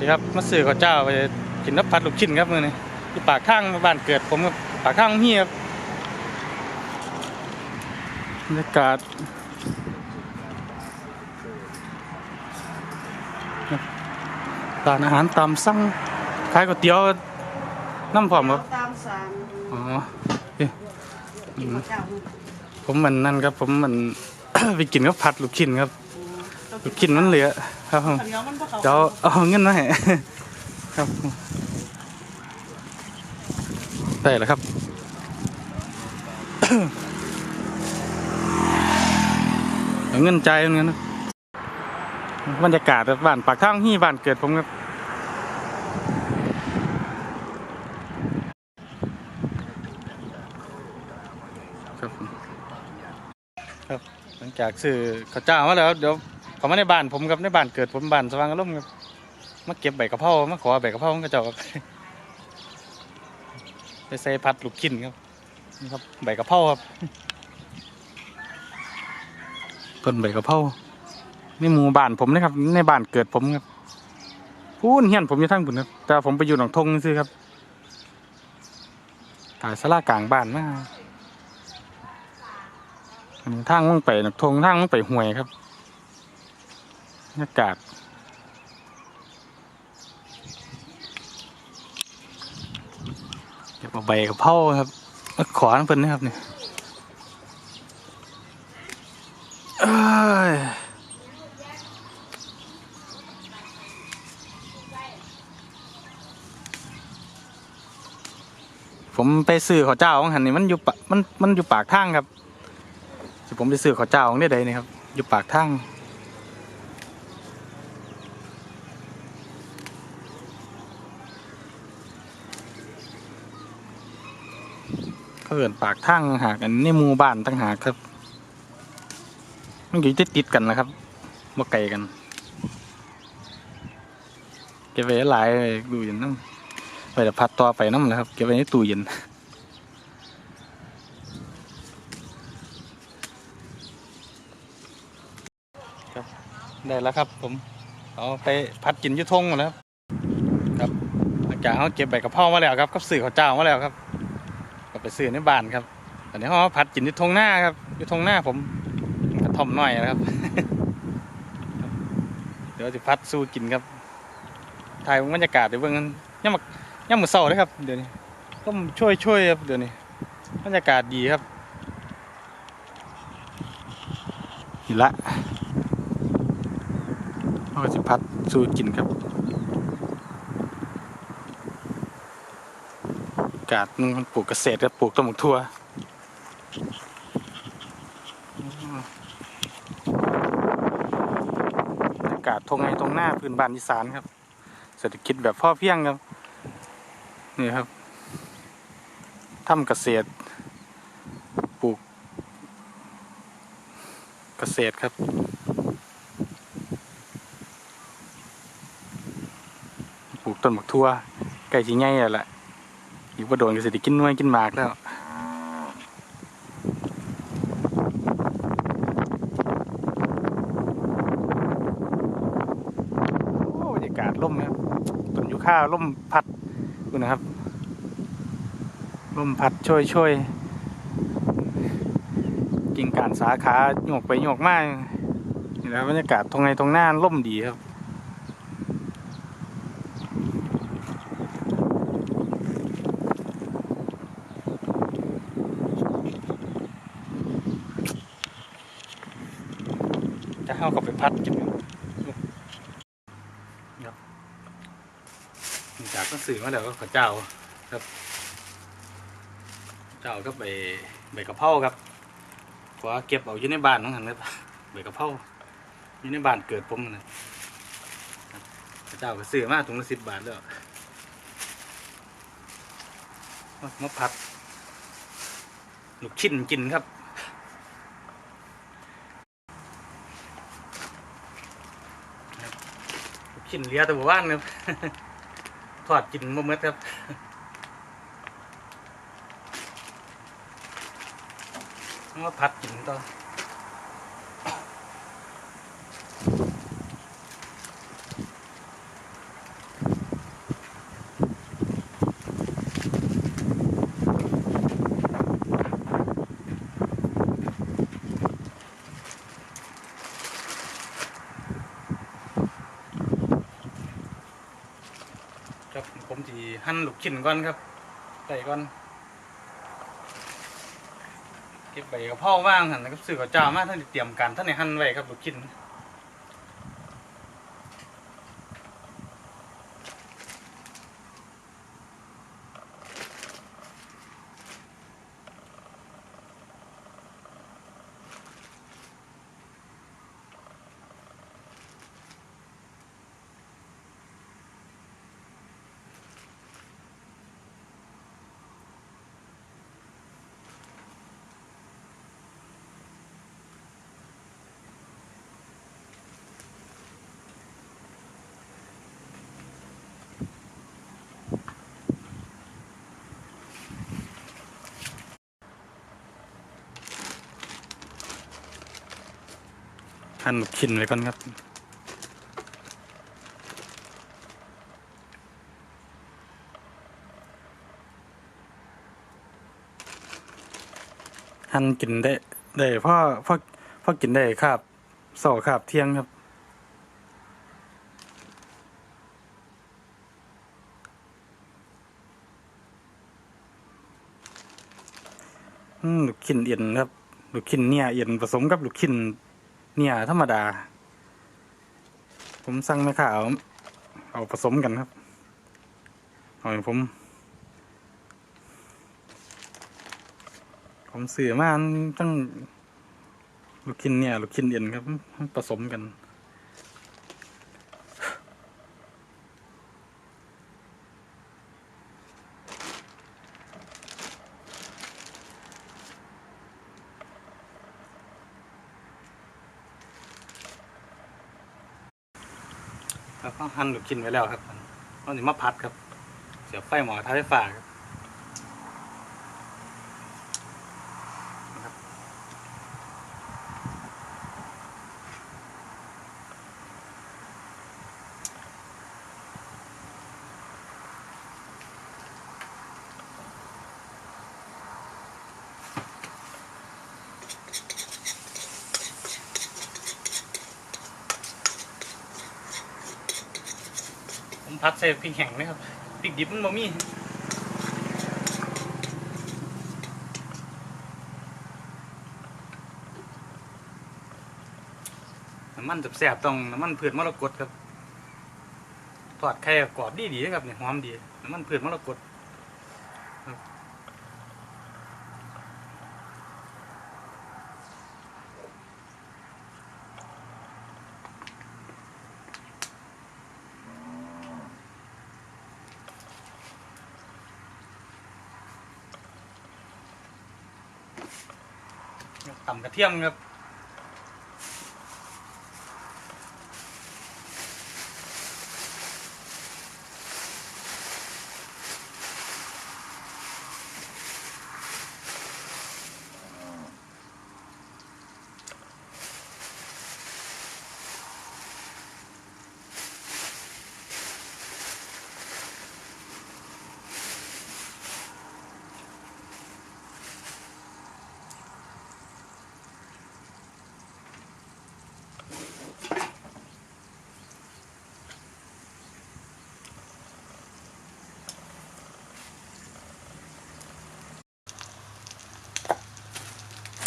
ดีครับมาซื้อข้าวเจ้าไปกินน้ำพัดลูกชิ้นครับมื้อนี้ที่ปากทางบ้านเกิดผมครับปากทางเฮียครับบรรยากาศร้านอาหารตามสั่งขายก๋วยเตี๋ยวน้ำผอมครับตามสั่งอ๋อเอ๊ะกินข้าวเจ้าผมมันนั่นครับ ผมมันไปกินกับผัดลูกชิ้นครับ ลูกชิ้นมันเหลือครับผมข้าวเหนียวมันบ่เข้าเดี๋ยวเอาเงินมาให้ครับได้แล้วครับเอาเงินใจายเหมือนกันนะบรรยากาศบ้านปากทางที่บ้านเกิดผมครับครับผมครับหลังจากซื้อข้าวเจ้ามาแล้วเดี๋ยว เขามาในบ้านผมครับในบ้านเกิดผมบ้านสว่างอารมณ์ครับมาเก็บใบกระเพรามาขอใบกระเพราของกระเจ้าครับไปใส่ผัดลูกชิ้นครับนี่ครับใบกระเพราครับต้นใบกระเพราในหมู่บ้านผมนะครับ ในบ้านเกิดผมครับพูนเฮียนผมอยู่ทั้งบุญครับแต่ผมไปอยู่หนองทงซื้อครับถ่ายสลากลางบ้านมาทางมึงไปหนองทงทางมึงไปห่วยครับ บรรยากาศ เก็บเอาใบกะเพราครับมานเพิ่นนะครับเนี่ยผมไปซื้อข้าวเจ้าของหันนี่มันอยู่ปะมันมันอยู่ปากทางครับผมไปซื้อข้าวเจ้าของได้ใดนี่ครับ อยู่ปากทาง เอินปากทางหากอันในหมู่บ้านตั้งหากครับ มันอยู่ติดติดกันนะครับบ่ไกลกันเก็บไว้หลายดูเย็นน้ำไปแต่พัดต่อไปน้ำนะครับ เก็บไว้ในตู้เย็นครับได้แล้วครับ ผมเอาไปพัดกินยุทงหมดแล้วครับครับหลังจากเขาเก็บใบกระเพรามาแล้วครับก็ซื้อข้าวเจ้ามาแล้วครับ ไปซื้อในบ้านครับตอนนี้เขามาพัดกินอยุทงหน้าครับอยุทงหน้าผมกระท่อมหน่อยนะครับ เดี๋ยวจะพัดสู้กินครับถ่ายบรรยากาศเดี๋ยวเบิ่งกันย่ำมย่ำมือเศร้าเลยครับเดี๋ยวนี้ก็ช่วยช่วยครับเดี๋ยวนี้บรรยากาศดีครับนี่ละเราก็จะพัดสู้กินครับอา กาศมันปลูกเกษตรครับปลูกต้นหมกทั่วอากาศทงไงตรงหน้าพื้นบ้านอีสานครับ เศรษฐกิจแบบพ่อเพียงครับ นี่ครับทำเกษตรปลูก เกษตรครับปลูกต้นหมกทั่วใกล้สิง่ายแหละ อีกว่าโดนเกษตรกินน้วยกินหมากแล้วโอ้บรรยากาศร่มนะครับต้นยูคาร่มพัดดูนะครับร่มพัดช่วยช่วยกิ่งการสาขาโยกไปโยกมานี่แหละบรรยากาศตรงไหนตรงหน้าร่มดีครับ จะเข้ากับไปพัดกินครับจากก็สื่อมาแล้วก็ข้าวเจ้าครับ เจ้าก็ใบใบกระเพราครับเพราะว่าเก็บเอาอยู่ในบ้านของหันครับใบกระเพราอยู่ในบ้านเกิดผมนะครับข้าวเจ้าก็ซื้อมาถุงละสิบบาทแล้วมามาผัดลูกชิ้นกินครับ ลูก ชิ้นเหลียแต่บ่ว่านครับถอดกินมาหมดครับมาผัดกินต่อ ครับผมจะหั่น ลูกชิ้นก่อนครับใส่ก่อนเก็บใบกระเพราว่างหันนะครับซื้อกับเจ้ามาท่านเตรียมการท่านในหั่นไว้ครับลูกชิ้น หั่นลูกชิ้นไว้ก่อนครับหั่นกินได้ได้พ่อพ่อพ่อกินได้ครับสอครับเที่ยงครับอืมลูกชิ้นเอียนครับลูกชิ้นเนี่ยเอียนผสมกับลูกชิ้น เนี่ยธรรมดา ผมสั่งแม่ข้าวเอาผสมกันครับเอาอย่างผม ผมเสือมาตั้งลูกชิ้นเนี่ยลูกชิ้นเอ็นครับผสมกัน หั่นลูกชิ้นไว้แล้วครับเอาสิมาผัดครับ เสียบไฟหมอทะไฟฟ้าครับ พัดใส่พริกแห้งนะครับพริกดิบมันบ่มีน้ำมันแสบๆต้องน้ำมันเผือดมรกตครับทอดไข่กรอบดีๆนะครับเนี่ยหอมดีน้ำมันเผือดมรกต ระเทียมครับ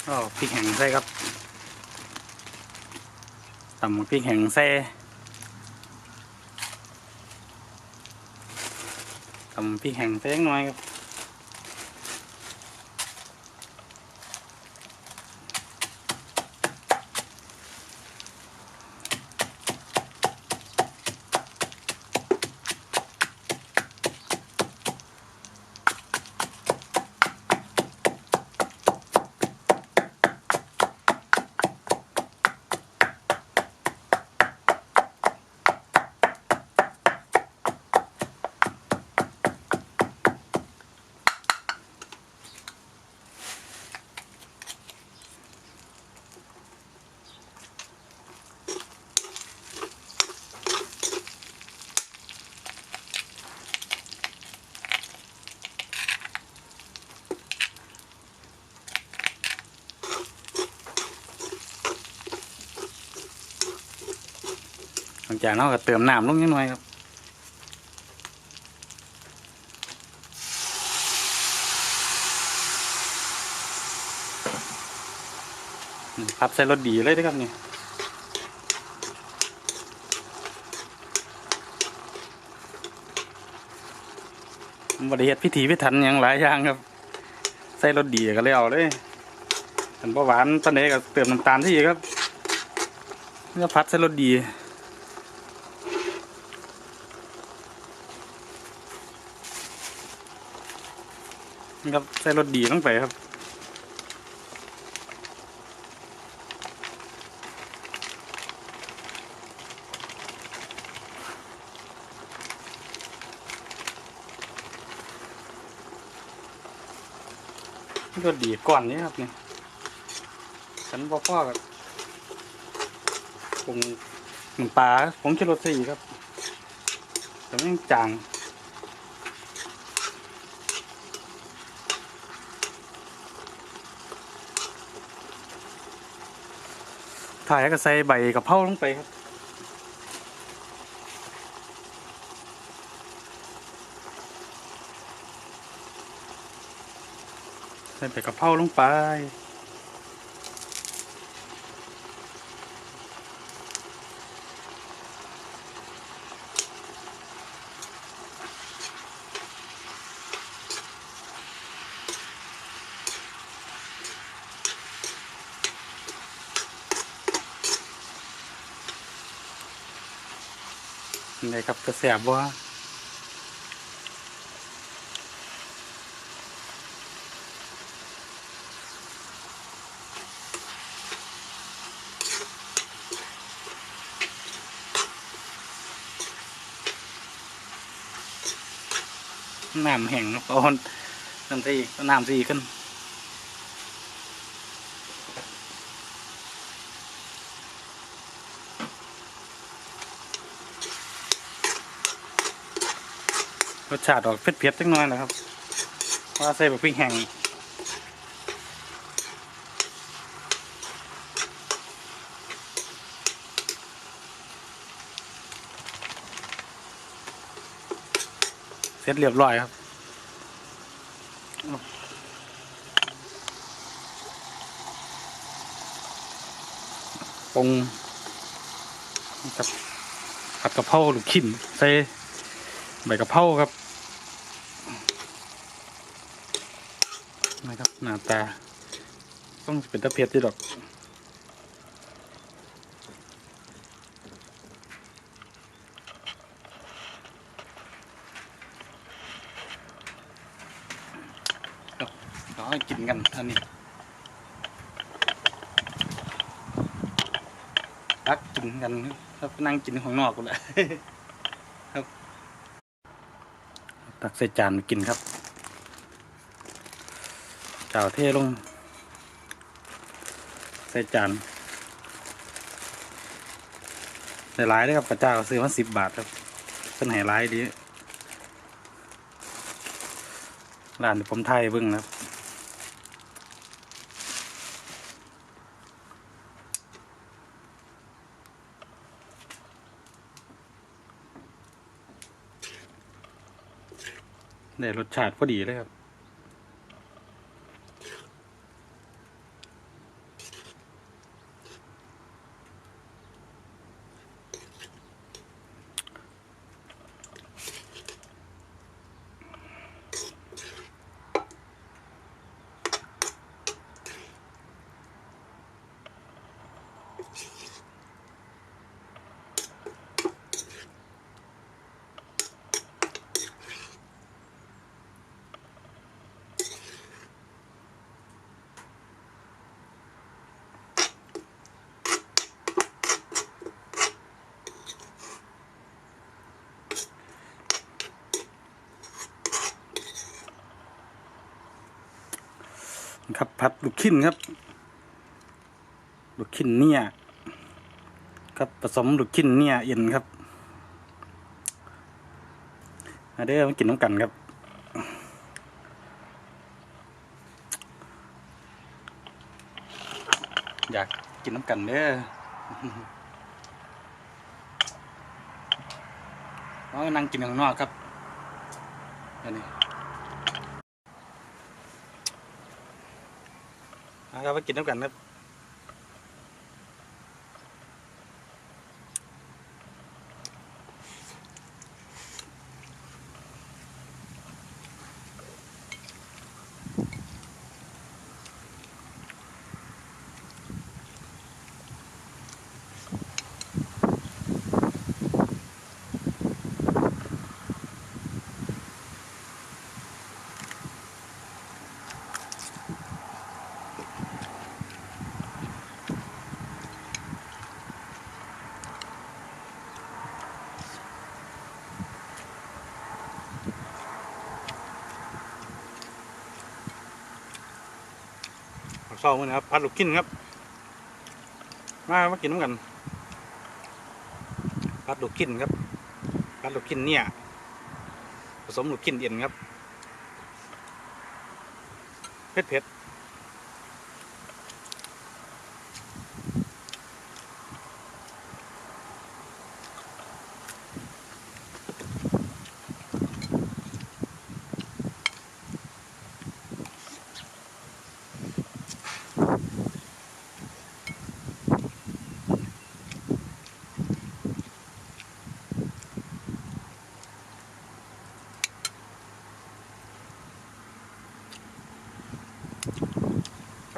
ก็พริกแห้งใส่ครับตำพริกแห้งใส่ตำพริกแห้งใส่เล็กน้อยครับังจากนั้นก็เติมน้ำลงนิดหน่อยครับพับใส่รถดีเลยนะครับนี่บริเหตุพิธีพิถันอย่างหลายอย่างครับ ใส่รถดีก็เลยเอาเลยอันหวานตอนนี้ก็เติมน้ำตาลที่ครับแล้วพัดใส่รถดี ครับใส่รสดีลงไปครับรสดีก่อนนี้ครับนี่ฉันบอพ่อกับปรุงน้ำปลาผงชูรสสีครับแต่ไม่จาง ถ่ายแล้วก็ใส่ใบกะเพราลงไปครับใส่ใบกะเพราลงไป นี่ครับกระแสบว่าน้ำแห้งตอนน้ำสีน้ำสีขึ้น รสชาติออกเผ็ดๆจังน้อยนะครับเพราะว่าใส่แบบพริกแห้งเสร็จเรียบร้อยครับปรงกับผัดกะเพราหรือขินใส่ใบกะเพราครับ นะครับ หน้าตา ต้องเป็นตะเพียดที่ดอกเราให้กินกันท่านนี้รักกินกันครับนั่งกินของนอกกันเลยครับ ตักใส่จานกินครับ เจ้าเทลง ใส่จานใส่หลายเลยครับกระเจ้าซื้อมาสิบบาทครับเป็นไหหลายดีร้านผมไทยบิ้งนะครับได้รสชาติพอดีเลยครับ ครับผัดลูกชิ้นครับ ลูกชิ้นเนี่ย ครับผสมลูกชิ้นเนี่ยเอ็นครับมาเด้อมากินน้ำกันครับอยากกินน้ำกันเด้อน้องนั่งกินข้างนอกครับอันนี้ นะ ครับมากินน้ำกันครับ เศร้าๆมื้อนะครับพัดลูกกินครับ มามากินน้ำกันพัดลูกกินครับพัดลูกกินเนี่ย ผสมลูกกินเอ็นครับเผ็ดเผ็ด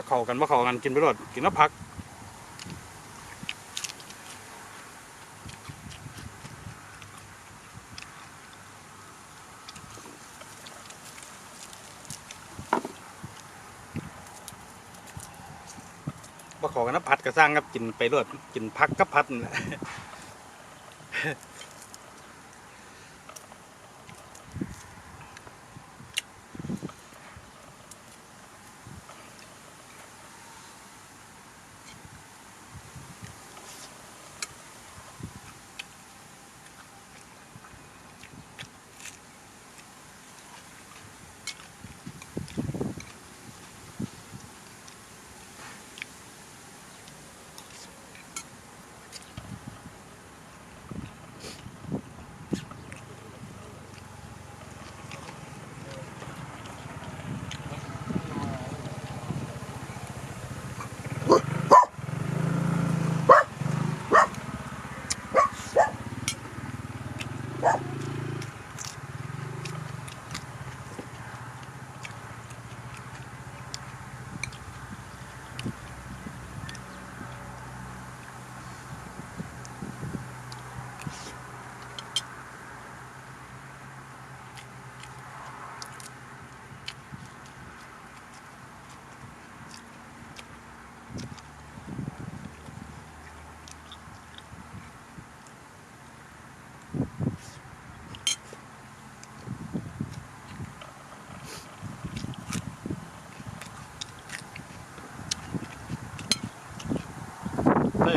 เข้ากันว่าเข้ากันกินไปรดกินแล้วพักบ่ขอกันนะผัดกระสร้างครับกินไปรวดกินพักกับพัดนั่นแหละ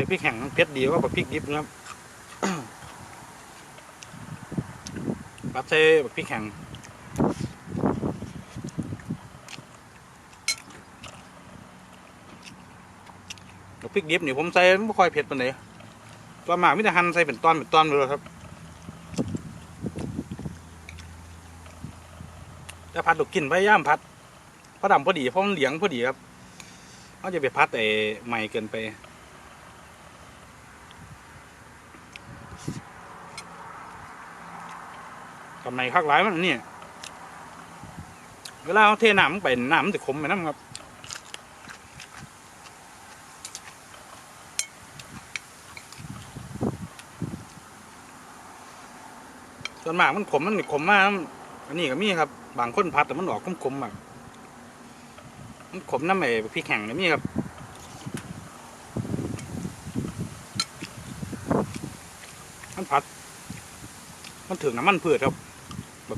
พริกแห้งมันเผ็ดดีกว่าแบบพริกดิบนะครับปัดใส่แบบพริกแห้งแบบพริกดิบนี่ผมใส่ไม่ค่อยเผ็ดปานใดตัวหมากมิต่หั่นใส่เป็นตอนเป็นตอนเลยครับแต่พัดลูกกินพยายามพัดพอดำพอดีเพราะมันเหลียงพอดีครับเขาจะไปพัดไอ้ใหม่เกินไป กำไรคักหลายมันนี่เวลาเอาเทน้ำไปน้ำมันจะขมไปน้ำครับส่วนมากมันขมมันขมมากอันนี้ก็มีครับ บางคนพัดแต่มันออกขมๆแบบมันขมน้ำไอ้พริกแห้งก็มีครับมันผัด มันถึงน้ำมันพืชครับ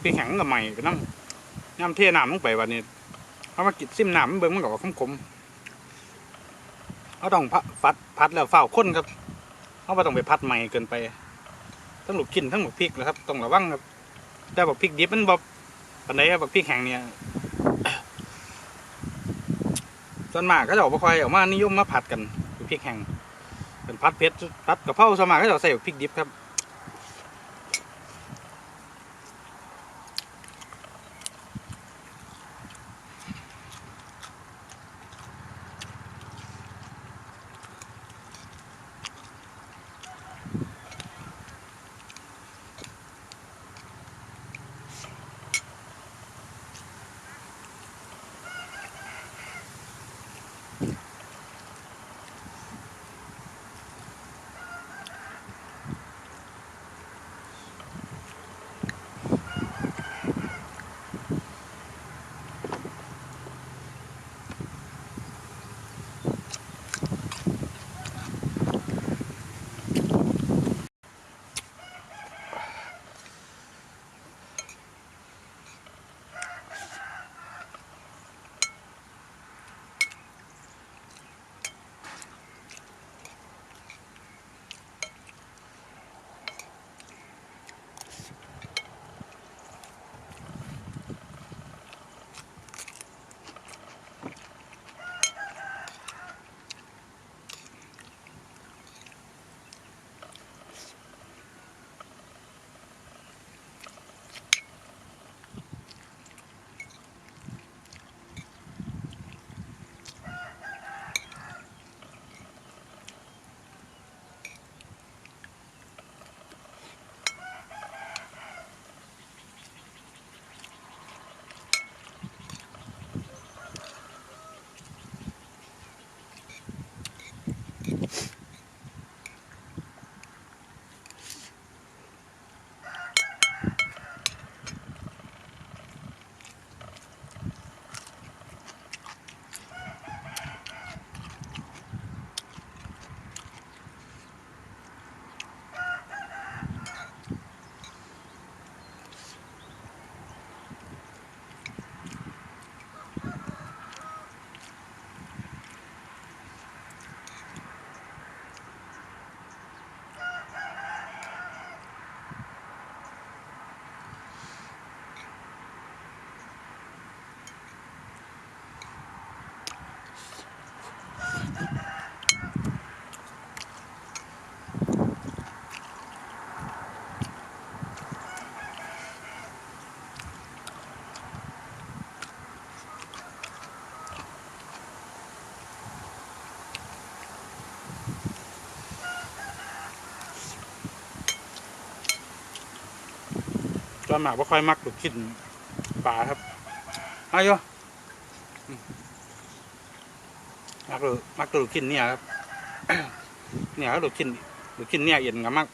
แบบพี่แข็งกับใหม่ไปน้ำน้ำเทน้ำลงไปวันนี้เขามากินซิมน้ำมันเบิ่งมันก็ว่าขมๆเขาต้องพัดพัดแล้วเฝ้าข้นครับเขาไม่ต้องไปพัดใหม่เกินไป ทั้งหลูกกินทั้งหมกพริกนะครับต้องระวังครับแต่แบบพริกดิบมันบบปันไดบแบบพริกแห้งเนี่ยส่วนมากก็จะเอาไปคอยเอามานิยมมาผัดกันพริกแห้งเป็นผัดเผ็ดผัดกะเพราส่วนมากก็จะใส่พริกดิบครับ сегодня. ตอนหมากว่าค่อยมักลูกชิ้นปลาครับอายุอืมมักลูกมักลูกชิ้นเนี่ยครับเนี่ยครับลูกชิ้นลูกชิ้นเนี่ยเย็นกับมัก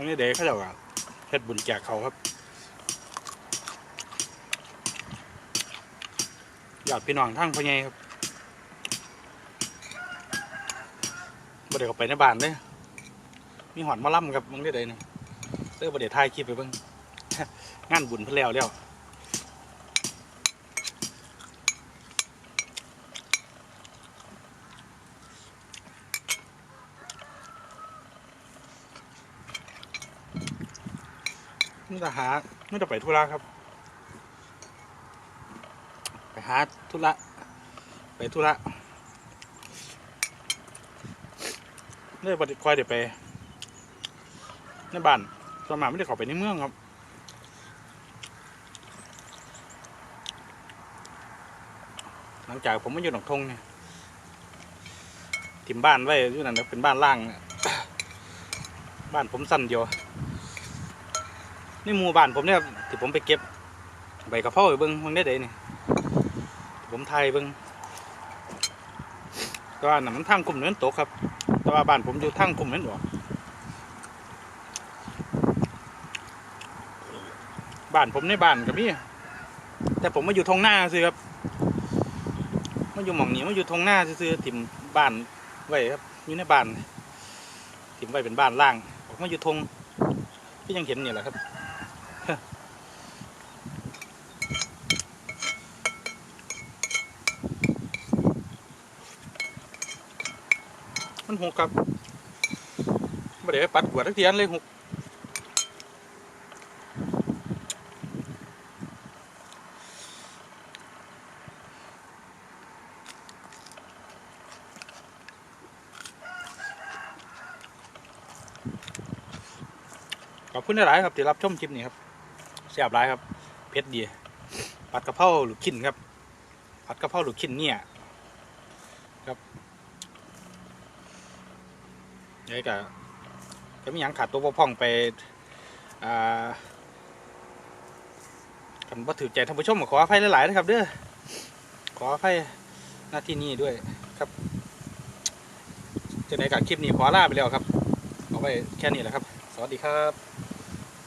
วันนี้เด็กเขาจะว่าเฮ็ดบุญแจกเขาครับอยากพี่น้องทั้งพ่อใหญ่ครับบ่ได้เข้าไปในบ้านเด้มีหอนมะล่ำครับมึงได้ใดนี่เด้อบ่ได้ถ่ายคลิปไปเบิ่งงานบุญเพิ่นแล้วแล้ว จะหาไม่จะไปธุระครับ ไปหาธุระไปธุระเลยบ่ได้ค่อยเดี๋ยวไปในบ้านสวนมาไม่ได้เข้าไปในเมืองครับหลังจากผมมาอยู่หนองทงเนี่ยถิ่มบ้านไว้อยู่นั่นเป็นบ้านล่าง บ้านผมสั้นเดียว นี่หมู่บ้านผมเนี่ยครับที่ผมไปเก็บใบกระเพราไปเบิ้งมันได้เดนี่ผมไทยเบิ้งก็อันนั้นมันทางกลุ่มเนินตกครับ แต่ว่าบ้านผมอยู่ทางกลุ่มเนินออกบ้านผมในบ้านกับนี่แต่ผมมาอยู่ทงหน้าสิครับมาอยู่หม่องนี้มาอยู่ทงหน้าซื่อถิ่มบ้านไว้ครับอยู่ในบ้านถิ่มไว้เป็นบ้านล่างออกมาอยู่ทงก็ยังเห็นนี่แหละครับ มันหกครับไม่ได้ไปปัดหัวทักเทียนเลยหกขอบคุณหลายครับที่รับชมคลิปนี้ครับแซ่บหลายครับเผ็ดดีผัดกะเพราลูกชิ้นครับผัดกะเพราลูกชิ้นเนี่ยครับ นี่ก็ก็มีอย่างขาดตัวบกพร่องไปอ่าคันบ่ถือใจท่านผู้ชมขออภัยหลายๆนะครับเด้อขออภัยหน้าที่นี้ด้วยครับจะในกับคลิปนี้ขอลาไปแล้วครับเอาไปแค่นี้แหละครับ สวัสดีครับ